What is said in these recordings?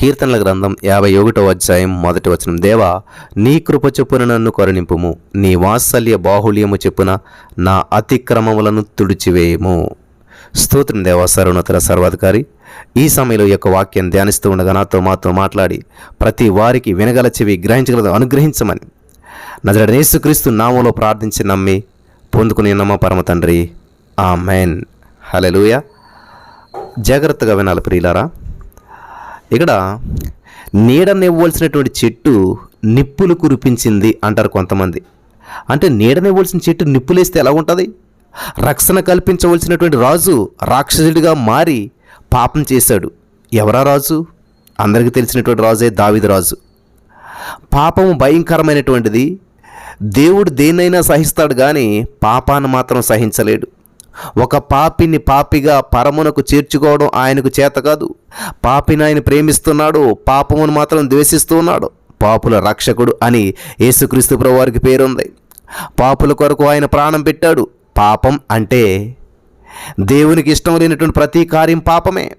కీర్తనల గ్రంథం యాభై ఒకటో అధ్యాయం మొదటి వచనం. దేవా నీ కృప చొప్పున నన్ను కరుణింపుము. నీ వాత్సల్య బాహుళ్యము చెప్పున నా అతిక్రమములను తుడిచివేయము. స్తోత్రం దేవా సర్వోన్నతుల సర్వాధికారి. ఈ సమయంలో యొక్క వాక్యం ధ్యానిస్తూ ఉండగా నాతో మాతో మాట్లాడి ప్రతి వారికి వినగల చెవి గ్రహించగలదు అనుగ్రహించమని. నజరడ యేసుక్రీస్తు నామంలో ప్రార్థించి నమ్మి పొందుకుని నమ్మ పరమ తండ్రి? ఆ మెయిన్ హలెలుయ జాగ్రత్తగా వినాలి ప్రియులారా. ఇక్కడ నీడనివ్వాల్సినటువంటి చెట్టు నిప్పులు కురిపించింది అంటారు కొంతమంది. అంటే నీడనివ్వాల్సిన చెట్టు నిప్పులేస్తే ఎలా ఉంటుంది? రక్షణ కల్పించవలసినటువంటి రాజు రాక్షసుడిగా మారి పాపం చేశాడు. ఎవరా రాజు? అందరికీ తెలిసినటువంటి రాజే దావిది రాజు. పాపము భయంకరమైనటువంటిది. దేవుడు దేన్నైనా సహిస్తాడు కానీ పాపాన్ని మాత్రం సహించలేడు. ఒక పాపిని పాపిగా పరమునకు చేర్చుకోవడం ఆయనకు చేత కాదు. పాపిని ఆయన ప్రేమిస్తున్నాడు పాపమును మాత్రం ద్వేషిస్తూ ఉన్నాడు పాపుల రక్షకుడు అని యేసుక్రీస్తు ప్రభువారికి పేరుంది. పాపుల కొరకు ఆయన ప్రాణం పెట్టాడు. పాపం అంటే దేవునికి ఇష్టం లేనటువంటి ప్రతి కార్యం పాపమే.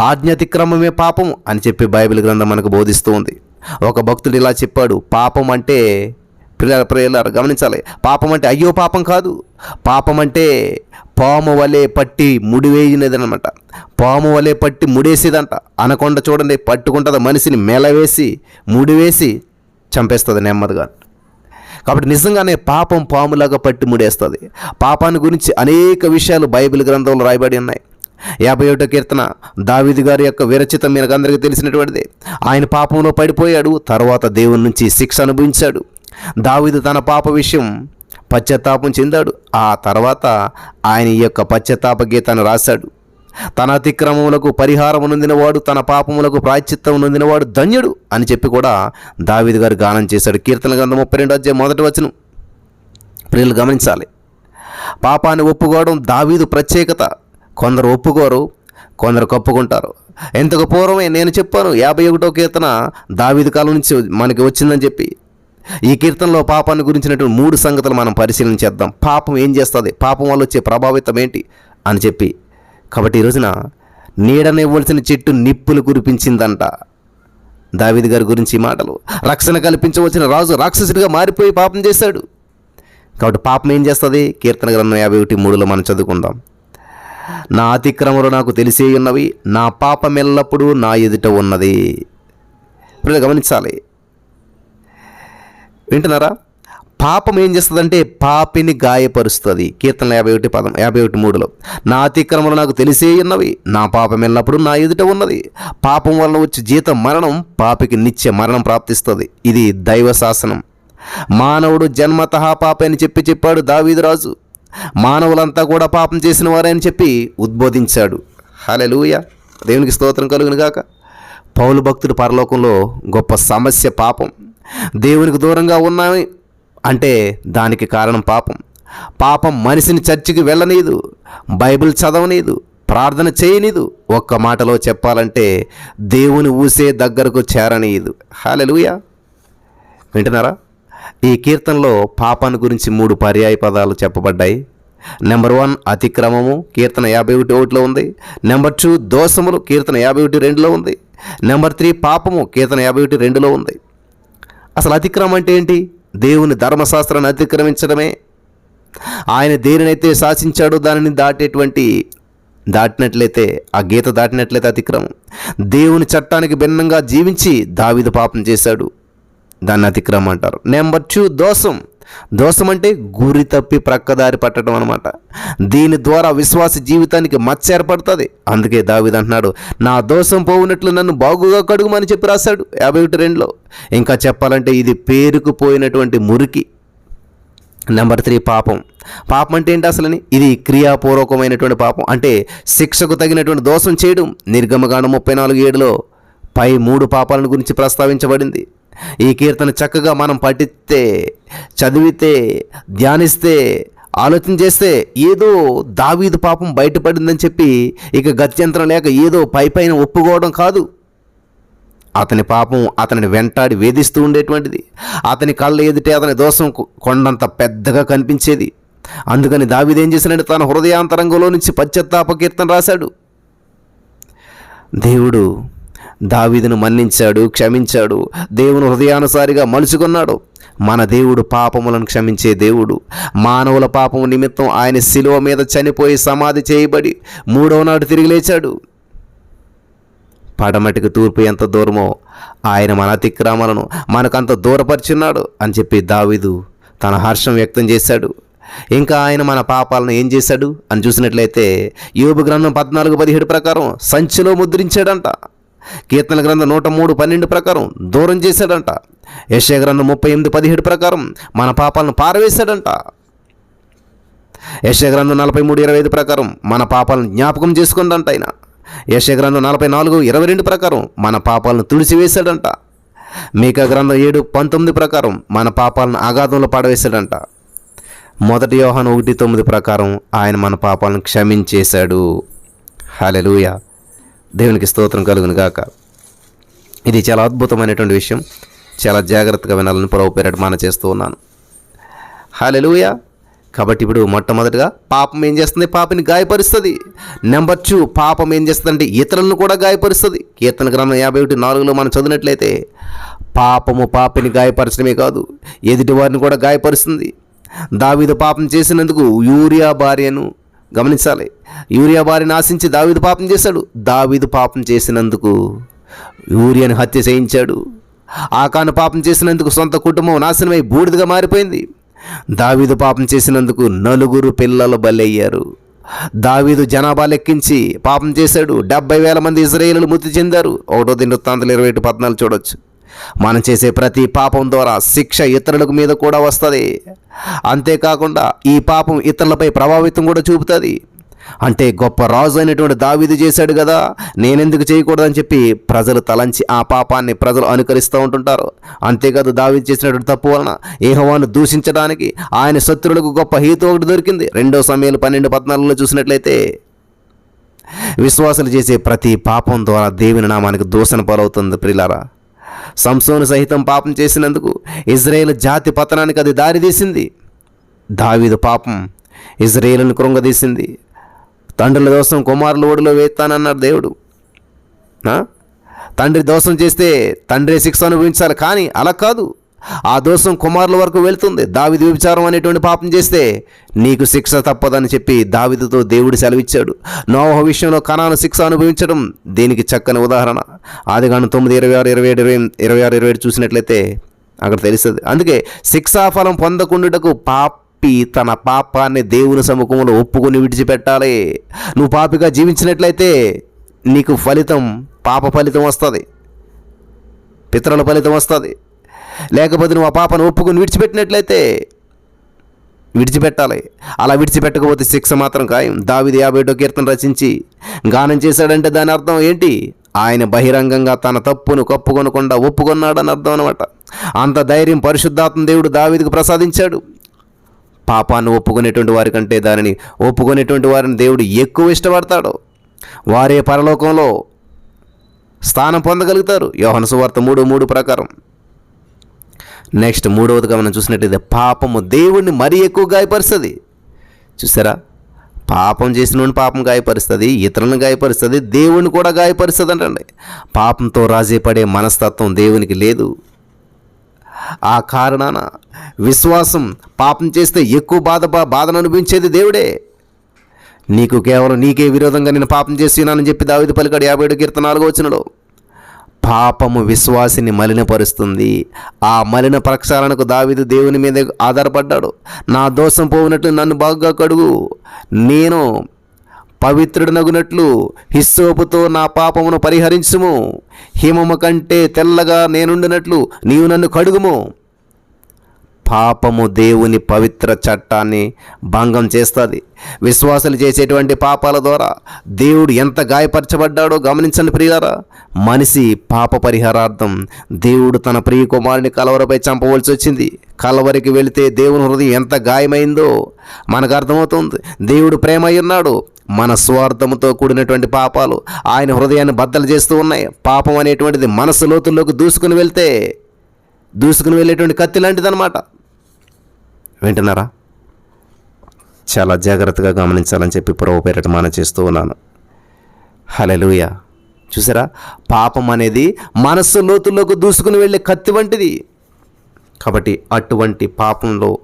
ఆజ్ఞాతిక్రమమే పాపం అని చెప్పి బైబిల్ గ్రంథం మనకు బోధిస్తూ ఉంది ఒక భక్తుడు ఇలా చెప్పాడు పాపం అంటే ప్రియ ప్రియులారు గమనించాలి. పాపం అంటే అయ్యో పాపం కాదు. పాపం అంటే పాము వలె పట్టి ముడివేయినదనమాట పాము వలె పట్టి ముడేసేదంట. అనకొండ చూడండి పట్టుకుంటుంది మనిషిని మెలవేసి ముడివేసి చంపేస్తుంది నెమ్మదిగా. కాబట్టి నిజంగానే పాపం పాములాగా పట్టి ముడేస్తుంది. పాపాన్ని గురించి అనేక విషయాలు బైబిల్ గ్రంథంలో రాయబడి ఉన్నాయి. యాభై ఒకటో కీర్తన దావిది గారి యొక్క విరచితం మీకు అందరికీ తెలిసినటువంటిది. ఆయన పాపంలో పడిపోయాడు తర్వాత దేవుని నుంచి శిక్ష అనుభవించాడు. దావిదు తన పాప విషయం పశ్చాత్తాపం చెందాడు. ఆ తర్వాత ఆయన ఈ యొక్క పశ్చాత్తాప గీతాన్ని రాశాడు. తన అతిక్రమములకు పరిహారం నొందినవాడు తన పాపములకు ప్రాయశ్చిత్తం నొందినవాడు ధన్యుడు అని చెప్పి కూడా దావిది గారు గానం చేశాడు. కీర్తన గ్రంథం ముప్పై రెండు అధ్యాయం మొదటి వచనం. ప్రియులు గమనించాలి. పాపాన్ని ఒప్పుకోవడం దావీదు ప్రత్యేకత. కొందరు ఒప్పుకోరు కొందరు కప్పుకుంటారు. ఇంతకు పూర్వమే నేను చెప్పాను యాభై ఒకటో కీర్తన దావీదు కాలం నుంచి మనకి వచ్చిందని చెప్పి. ఈ కీర్తనలో పాపాన్ని గురించినటువంటి మూడు సంగతులు మనం పరిశీలన చేద్దాం. పాపం ఏం చేస్తుంది? పాపం వల్ల వచ్చే ప్రభావితం ఏంటి? అని చెప్పి. కాబట్టి ఈ రోజున నీడనివ్వాల్సిన చెట్టు నిప్పులు కురిపించిందంట దావిది గారి గురించి మాటలు. రక్షణ కల్పించవలసిన రాజు రాక్షసుడిగా మారిపోయి పాపం చేశాడు. కాబట్టి పాపం ఏం చేస్తుంది? కీర్తన గ్రంథం యాభై ఒకటి మూడులో మనం చదువుకుందాం. నా అతిక్రమలు నాకు తెలిసే ఉన్నవి నా పాపం ఎల్లప్పుడూ నా ఎదుట ఉన్నది. ఇప్పుడు గమనించాలి. వింటున్నారా? పాపం ఏం చేస్తుందంటే పాపిని గాయపరుస్తుంది. కీర్తన యాభై ఒకటి పదం యాభై ఒకటి మూడులో నా అతిక్రమలు నాకు తెలిసే ఉన్నవి నా పాపం ఎల్లప్పుడూ నా ఎదుట ఉన్నది. పాపం వలన వచ్చి జీతం మరణం పాపికి నిత్య మరణం ప్రాప్తిస్తుంది. ఇది దైవ శాసనం. మానవుడు జన్మతహా పాప అని చెప్పి చెప్పాడు దావీదురాజు మానవులంతా కూడా పాపం చేసిన వారని చెప్పి ఉద్బోధించాడు. హలెలూయ దేవునికి స్తోత్రం కలుగునుగాక. పౌలు భక్తుడు పరలోకంలో గొప్ప సమస్య పాపం. దేవునికి దూరంగా ఉన్నామే అంటే దానికి కారణం పాపం. పాపం మనిషిని చర్చికి వెళ్ళనీదు బైబిల్ చదవనీదు ప్రార్థన చేయనీదు. ఒక్క మాటలో చెప్పాలంటే దేవుని ఊసే దగ్గరకు చేరనీయదు హాలెలుయా వింటున్నారా? ఈ కీర్తనలో పాపాన్ని గురించి మూడు పర్యాయ పదాలు చెప్పబడ్డాయి. నెంబర్ వన్ అతిక్రమము కీర్తన యాభై ఒకటి ఒకటిలో ఉంది. నెంబర్ టూ దోషములు కీర్తన యాభై ఒకటి రెండులో ఉంది. నెంబర్ త్రీ పాపము కీర్తన యాభై ఒకటి రెండులో ఉంది. అసలు అతిక్రమం అంటే ఏంటి? దేవుని ధర్మశాస్త్రాన్ని అతిక్రమించడమే. ఆయన దేనినైతే శాసించాడో దానిని దాటేటువంటి దాటినట్లయితే ఆ గీత దాటినట్లయితే అతిక్రమం. దేవుని చట్టానికి భిన్నంగా జీవించి దావిద పాపం చేశాడు. దాన్ని అతిక్రమం అంటారు. నెంబర్ టూ దోషం. దోషం అంటే గురి తప్పి ప్రక్కదారి పట్టడం అనమాట దీని ద్వారా విశ్వాస జీవితానికి మచ్చ ఏర్పడుతుంది. అందుకే దావిద్ అంటున్నాడు నా దోషం పోవునట్లు నన్ను బాగుగా కడుగుమని చెప్పి రాశాడు యాభై ఒకటి రెండులో. ఇంకా చెప్పాలంటే ఇది పేరుకుపోయినటువంటి మురికి. నెంబర్ త్రీ పాపం. పాపం అంటే ఏంటి అసలని? ఇది క్రియాపూర్వకమైనటువంటి పాపం. అంటే శిక్షకు తగినటువంటి దోషం చేయడం. నిర్గమగానం ముప్పై నాలుగు ఏడులో పై మూడు పాపాలను గురించి ప్రస్తావించబడింది. ఈ కీర్తన చక్కగా మనం పఠిస్తే చదివితే ధ్యానిస్తే ఆలోచన చేస్తే ఏదో దావీదు పాపం బయటపడిందని చెప్పి ఇక గత్యంతరం లేక ఏదో పై పైన ఒప్పుకోవడం కాదు. అతని పాపం అతనిని వెంటాడి వేధిస్తూ ఉండేటువంటిది. అతని కళ్ళ ఎదుటే అతని దోషం కొండంత పెద్దగా కనిపించేది. అందుకని దావీదేం చేసినట్టు తన హృదయాంతరంగంలో నుంచి పశ్చత్తాప కీర్తన రాశాడు. దేవుడు దావీదును మన్నించాడు క్షమించాడు. దేవుని హృదయానుసారిగా మలుచుకున్నాడు. మన దేవుడు పాపములను క్షమించే దేవుడు. మానవుల పాపము నిమిత్తం ఆయన శిలువ మీద చనిపోయి సమాధి చేయబడి మూడవ నాడు తిరిగి లేచాడు. పడమటికి తూర్పు ఎంత దూరమో ఆయన మన అతిక్రమాలను మనకంత దూరపరిచున్నాడు అని చెప్పి దావీదు తన హర్షం వ్యక్తం చేశాడు. ఇంకా ఆయన మన పాపాలను ఏం చేశాడు అని చూసినట్లయితే యోబు గ్రంథం పద్నాలుగు పదిహేడు ప్రకారం సంచిలో ముద్రించాడంట. కీర్తన గ్రంథం నూట మూడు పన్నెండు ప్రకారం దూరం చేశాడంట. యశయ గ్రంథం ముప్పై ఎనిమిది పదిహేడు ప్రకారం మన పాపాలను పారవేశాడంట. యశయ గ్రంథం నలభై మూడు ఇరవై ఐదు ప్రకారం మన పాపాలను జ్ఞాపకం చేసుకుందంట ఆయన. యశయ గ్రంథం నలభై నాలుగు ఇరవై రెండు ప్రకారం మన పాపాలను తుడిచివేశాడంట. మీకా గ్రంథం ఏడు పంతొమ్మిది ప్రకారం మన పాపాలను అగాధంలో పడవేశాడంట మొదటి యోహాను ఒకటి తొమ్మిది ప్రకారం ఆయన మన పాపాలను క్షమించేశాడు. హలెలుయా దేవునికి స్తోత్రం కలుగును గాక ఇది చాలా అద్భుతమైనటువంటి విషయం. చాలా జాగ్రత్తగా వినాలని పొలవు పేరట మాన చేస్తూ ఉన్నాను. హలెలూయ కాబట్టి ఇప్పుడు మొట్టమొదటిగా పాపం ఏం చేస్తుంది? పాపని గాయపరుస్తుంది. నెంబర్ టూ పాపం ఏం చేస్తుంది అంటే ఇతరులను కూడా గాయపరుస్తుంది. కీర్తన గ్రంథం యాభై ఒకటి నాలుగులో మనం చదివినట్లయితే పాపము పాపిని గాయపరచడమే కాదు ఎదుటి వారిని కూడా గాయపరుస్తుంది. దావిద పాపం చేసినందుకు యూరియా భార్యను గమనించాలి. యూరియా భార్యను ఆశించి దావీదు పాపం చేశాడు. దావీదు పాపం చేసినందుకు యూరియాను హత్య చేయించాడు. ఆకాను పాపం చేసినందుకు సొంత కుటుంబం నాశనమై బూడిదగా మారిపోయింది. దావీదు పాపం చేసినందుకు నలుగురు పిల్లలు బలయ్యారు. దావీదు జనాభా లెక్కించి పాపం చేశాడు. డెబ్బై వేల మంది ఇజ్రాయేలు మృతి చెందారు. ఒకటో దిన ఇరవై ఒకటి పద్నాలుగు చూడొచ్చు. మనం చేసే ప్రతి పాపం ద్వారా శిక్ష ఇతరులకు మీద కూడా వస్తుంది. అంతేకాకుండా ఈ పాపం ఇతరులపై ప్రభావితం కూడా చూపుతుంది. అంటే గొప్ప రాజు అయినటువంటి దావీదు చేశాడు కదా నేనెందుకు చేయకూడదని చెప్పి ప్రజలు తలంచి ఆ పాపాన్ని ప్రజలు అనుకరిస్తూ ఉంటుంటారు. అంతేకాదు దావీదు చేసినటువంటి తప్పు వలన ఏహోవాను దూషించడానికి ఆయన శత్రువులకు గొప్ప హీతో ఒకటి దొరికింది. రెండో సమయాలు పన్నెండు పద్నాలుగులో చూసినట్లయితే విశ్వాసులు చేసే ప్రతి పాపం ద్వారా దేవుని నామానికి దూషణ పాలవుతుంది ప్రిలారా సంసోను సహితం పాపం చేసినందుకు ఇజ్రాయేల్ జాతి పతనానికి అది దారితీసింది దావీదు పాపం ఇజ్రాయేల్ను కృంగదీసింది. తండ్రుల దోషం కుమారుల ఓడిలో వేస్తానన్నాడు దేవుడు. తండ్రి దోషం చేస్తే తండ్రి శిక్ష అనుభవించాలి కానీ అలా కాదు. ఆ దోషం కుమారుల వరకు వెళ్తుంది. దావిది వ్యభిచారం అనేటువంటి పాపం చేస్తే నీకు శిక్ష తప్పదని చెప్పి దావిదితో దేవుడు సెలవిచ్చాడు. నోవహ విషయంలో కణాను శిక్ష అనుభవించడం దీనికి చక్కని ఉదాహరణ. ఆదిగాను తొమ్మిది ఇరవై ఆరు ఇరవై ఏడు ఇరవై ఇరవై ఆరు ఇరవై ఏడు చూసినట్లయితే అక్కడ తెలుస్తుంది. అందుకే శిక్షాఫలం పొందకుండుటకు పాపి తన పాపాన్ని దేవుని సముఖంలో ఒప్పుకొని విడిచిపెట్టాలి. నువ్వు పాపిగా జీవించినట్లయితే నీకు ఫలితం పాప ఫలితం వస్తుంది. పితరుల ఫలితం వస్తుంది. లేకపోతే నువ్వు ఆ పాపను ఒప్పుకొని విడిచిపెట్టినట్లయితే విడిచిపెట్టాలి. అలా విడిచిపెట్టకపోతే శిక్ష మాత్రం ఖాయం. దావిది యాభై ఒకటో కీర్తన రచించి గానం చేశాడంటే దాని అర్థం ఏంటి? ఆయన బహిరంగంగా తన తప్పును కప్పుకొనకుండా ఒప్పుకొన్నాడని అర్థం అనమాట అంత ధైర్యం పరిశుద్ధాత్మ దేవుడు దావిదికి ప్రసాదించాడు. పాపాన్ని ఒప్పుకునేటువంటి వారి కంటే దానిని ఒప్పుకునేటువంటి వారిని దేవుడు ఎక్కువ ఇష్టపడతాడు. వారే పరలోకంలో స్థానం పొందగలుగుతారు. యోహన సువార్త మూడు మూడు ప్రకారం. నెక్స్ట్ మూడవదిగా మనం చూసినట్టయితే పాపము దేవుణ్ణి మరీ ఎక్కువ గాయపరుస్తుంది. చూసారా? పాపం చేసిన పాపం గాయపరుస్తుంది ఇతరులను గాయపరుస్తుంది దేవుణ్ణి కూడా గాయపరుస్తుంది అంటండి పాపంతో రాజీ పడే మనస్తత్వం దేవునికి లేదు. ఆ కారణాన విశ్వాసం పాపం చేస్తే ఎక్కువ బాధ బాధను అనిపించేది దేవుడే. నీకు కేవలం నీకే విరోధంగా నేను పాపం చేస్తున్నానని చెప్పి దావిది పలికాడు యాభై ఏడు కీర్తనాలుగో నాలుగో పాపము విశ్వాసిని మలినపరుస్తుంది. ఆ మలిన ప్రక్షాళనకు దావిదు దేవుని మీద ఆధారపడ్డాడు. నా దోషం పోవునట్లు నన్ను బాగా కడుగు. నేను పవిత్రుడనగునట్లు హిస్సోపుతో నా పాపమును పరిహరించుము. హిమము కంటే తెల్లగా నేనుండినట్లు నీవు నన్ను కడుగుము. పాపము దేవుని పవిత్ర చట్టాన్ని భంగం చేస్తుంది. విశ్వాసాలు చేసేటువంటి పాపాల ద్వారా దేవుడు ఎంత గాయపరచబడ్డాడో గమనించండి ప్రియారా మనిషి పాప పరిహారార్థం దేవుడు తన ప్రియ కుమారుని కలవరపై చంపవలసి వచ్చింది. కలవరికి వెళితే దేవుని హృదయం ఎంత గాయమైందో మనకు అర్థమవుతుంది. దేవుడు ప్రేమ అయి ఉన్నాడు. మన స్వార్థముతో కూడినటువంటి పాపాలు ఆయన హృదయాన్ని బద్దలు చేస్తూ ఉన్నాయి. పాపం అనేటువంటిది మనసు లోతుల్లోకి దూసుకుని వెళ్తే దూసుకుని వెళ్ళేటువంటి కత్తి లాంటిదన్నమాట. వింటున్నారా? చాలా జాగ్రత్తగా గమనించాలని చెప్పి ప్రభు పేరట మాన చేస్తూ ఉన్నాను. హలెలుయ చూసారా? పాపం అనేది మనస్సు లోతుల్లోకి దూసుకుని వెళ్ళే కత్తి వంటిది. కాబట్టి అటువంటి పాపంలో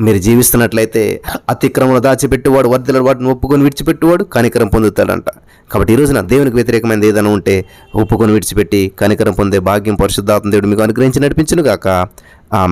మీరు జీవిస్తున్నట్లయితే అతిక్రమలు దాచిపెట్టేవాడు వర్ధల వాటిని ఒప్పుకొని విడిచిపెట్టేవాడు కనికరం పొందుతాడంట. కాబట్టి ఈ రోజున దేవునికి వ్యతిరేకమైనది ఏదైనా ఉంటే ఒప్పుకొని విడిచిపెట్టి కనికరం పొందే భాగ్యం పరిశుద్ధాత్మ దేవుడు మీకు అనుగ్రహించి నడిపించును గాక ఆ